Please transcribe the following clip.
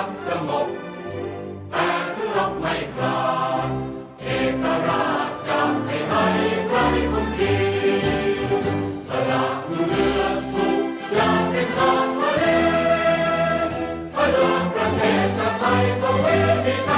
ักสงบ แต่ถึงรบไม่คลาดเอกราชจะไม่ให้ใครคุ้มคีสละเลือดทุกอย่างเป็นสองทะเลถ้าโลกประเทศจะไทยก็เวียนดี